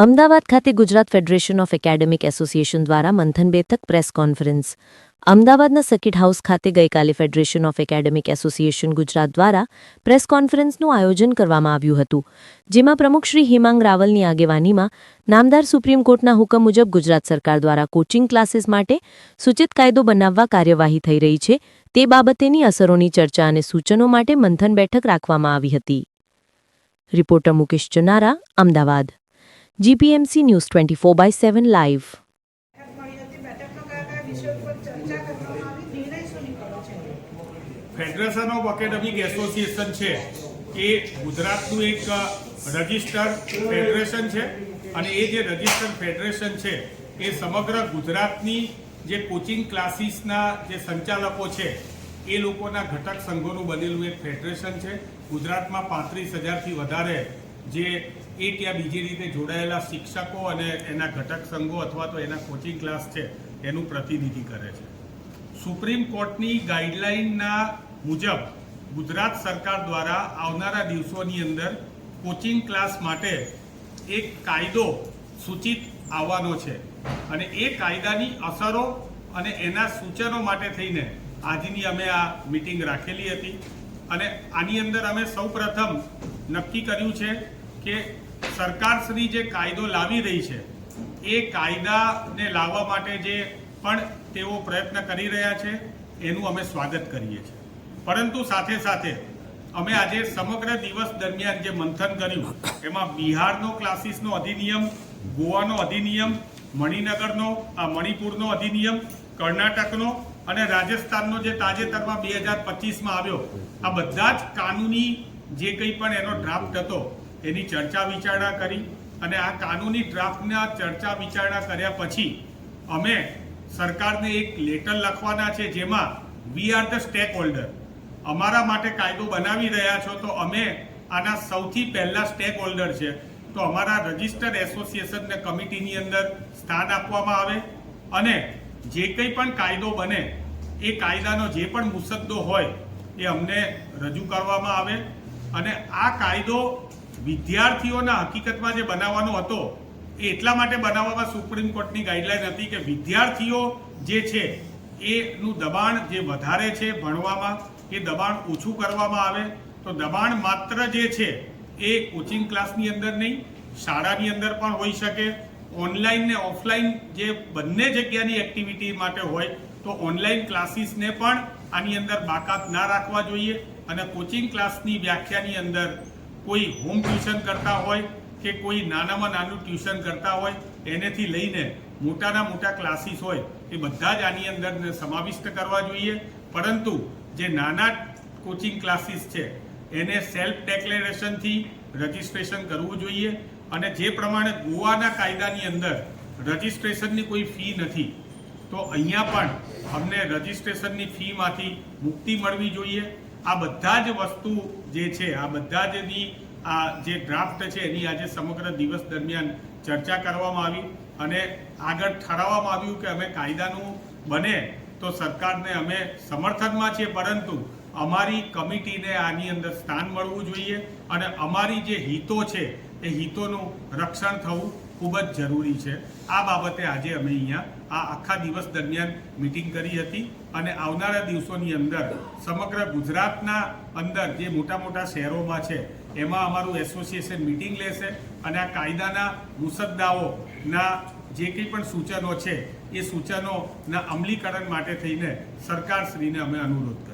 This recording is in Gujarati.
Ahmedabad ખાતે Gujarat federation of academic association દ્વારા મંથન બેઠક પ્રેસ કોન્ફરન્સ. અમદાવાદના સર્કિટ હાઉસ ખાતે ગઈકાલે federation of academic association Gujarat દ્વારા પ્રેસ કોન્ફરન્સનું આયોજન કરવામાં આવ્યું હતું, જેમાં પ્રમુખ શ્રી હિમાંગ રાવલની આગેવાનીમાં નામદાર સુપ્રીમ કોર્ટના હુકમ મુજબ ગુજરાત સરકાર દ્વારા કોચિંગ ક્લાસીસ માટે સૂચિત કાયદો બનાવવા કાર્યવાહી થઈ રહી છે, તે બાબતેની અસરોની ચર્ચા અને સૂચનો માટે મંથન બેઠક રાખવામાં આવી હતી. Reporter Mukesh Chanara, Ahmedabad. GPMC news twenty four by seven live federation of academic association છે, એ ગુજરાતનું એક રજિસ્ટર ફેડરેશન છે અને એ જે રજિસ્ટર ફેડરેશન છે, એ સમગ્ર ગુજરાતની જે કોચિંગ ક્લાસીસના જે સંચાલકો છે, એ લોકોના ઘટક સંઘોનું બનેલું એક ફેડરેશન છે. ગુજરાતમાં પાંત્રીસ હજારથી વધારે જે એ ત્યાં બીજી રીતે જોડાયેલા શિક્ષકો અને એના ઘટક સંઘો અથવા તો એના કોચિંગ ક્લાસ છે, એનું પ્રતિનિધિ કરે છે. સુપ્રીમ કોર્ટની ગાઈડલાઇનના મુજબ ગુજરાત સરકાર દ્વારા આવનારા દિવસોની અંદર કોચિંગ ક્લાસ માટે એક કાયદો સૂચિત આવવાનો છે. અને એ કાયદાની અસરો અને એના સૂચનો માટે થઈને આજની અમે આ મિટિંગ રાખેલી હતી. અને આની અંદર અમે સૌપ્રથમ નક્કી કર્યું છે કે સરકારશ્રી જે કાયદો લાવી રહી છે, એ કાયદાને લાવવા માટે જે પણ તેઓ પ્રયત્ન કરી રહ્યા છે, એનું અમે સ્વાગત કરીએ છીએ. પરંતુ સાથે સાથે અમે આજે સમગ્ર દિવસ દરમિયાન જે મંથન કર્યું, એમાં બિહારનો ક્લાસીસનો અધિનિયમ, ગોવાનો અધિનિયમ, મણિનગરનો, આ મણિપુરનો અધિનિયમ, કર્ણાટકનો અને રાજસ્થાનનો જે તાજેતરમાં બે હજાર પચીસમાં આવ્યો, આ બધા જ કાનૂની જે કંઈ પણ એનો ડ્રાફ્ટ હતો, એની ચર્ચા વિચારણા કરી અને આ કાનૂની ડ્રાફ્ટના ચર્ચા વિચારણા કર્યા પછી અમે સરકારને એક લેટર લખવાના છે જેમાં we are the stakeholder અમારા માટે કાયદો બનાવી રહ્યા છો તો અમે આના સૌથી પહેલા સ્ટેક હોલ્ડર છે. તો અમારા રજિસ્ટર્ડ એસોસિએશનને કમિટીની અંદર સ્થાન આપવામાં આવે અને જે કંઈ પણ કાયદો બને એ કાયદાનો જે પણ મુસદ્દો હોય એ અમને રજૂ કરવામાં આવે અને આ કાયદો વિદ્યાર્થીઓના હકીકતમાં જે બનાવવાનો હતો, એ એટલા માટે બનાવવામાં સુપ્રીમ કોર્ટની ગાઈડલાઈન હતી કે વિદ્યાર્થીઓ જે છે, એનું દબાણ જે વધારે છે ભણવામાં, એ દબાણ ઓછું કરવામાં આવે. તો દબાણ માત્ર જે છે, એ કોચિંગ ક્લાસની અંદર નહીં, શાળાની અંદર પણ હોઈ શકે. ઓનલાઈન ને ઓફલાઈન જે બંને જગ્યાની એક્ટિવિટી માટે હોય, તો ઓનલાઈન ક્લાસીસને પણ આની અંદર બાકાત ના રાખવા જોઈએ અને કોચિંગ ક્લાસની વ્યાખ્યાની અંદર કોઈ હોમ ટ્યુશન કરતા હોય કે કોઈ નાનામાં નાનું ટ્યુશન કરતા હોય, એનેથી લઈને મોટાના મોટા ક્લાસીસ હોય, એ બધા જ આની અંદર સમાવિષ્ટ કરવા જોઈએ. પરંતુ જે નાના કોચિંગ ક્લાસીસ છે, એને સેલ્ફ ડેક્લેરેશનથી રજિસ્ટ્રેશન કરવું જોઈએ અને જે પ્રમાણે ગોવાના કાયદાની અંદર રજિસ્ટ્રેશનની કોઈ ફી નથી, તો અહીંયા પણ અમને રજિસ્ટ્રેશનની ફીમાંથી મુક્તિ મળવી જોઈએ. આ બધા જ વસ્તુ જે છે, આ બધા જની આ જે ડ્રાફ્ટ છે, એની આજે સમગ્ર દિવસ દરમિયાન ચર્ચા કરવામાં આવી અને આગળ ઠરાવવામાં આવ્યું કે અમે કાયદાનું બને તો સરકારને અમે સમર્થનમાં છીએ, પરંતુ અમારી કમિટીને આની અંદર સ્થાન મળવું જોઈએ અને અમારી જે હિતો છે, એ હિતોનું રક્ષણ થવું ખૂબ જ જરૂરી છે. આ બાબતે આજે અમે અહીંયા આ આખા દિવસ દરમિયાન મિટિંગ કરી હતી અને આવનારા દિવસોની અંદર સમગ્ર ગુજરાતના અંદર જે મોટા મોટા શહેરોમાં છે, એમાં અમારું એસોસિએશન મિટિંગ લેશે અને આ કાયદાના મુસદ્દાઓના જે કંઈ પણ સૂચનો છે, એ સૂચનોના અમલીકરણ માટે થઈને સરકારશ્રીને અમે અનુરોધ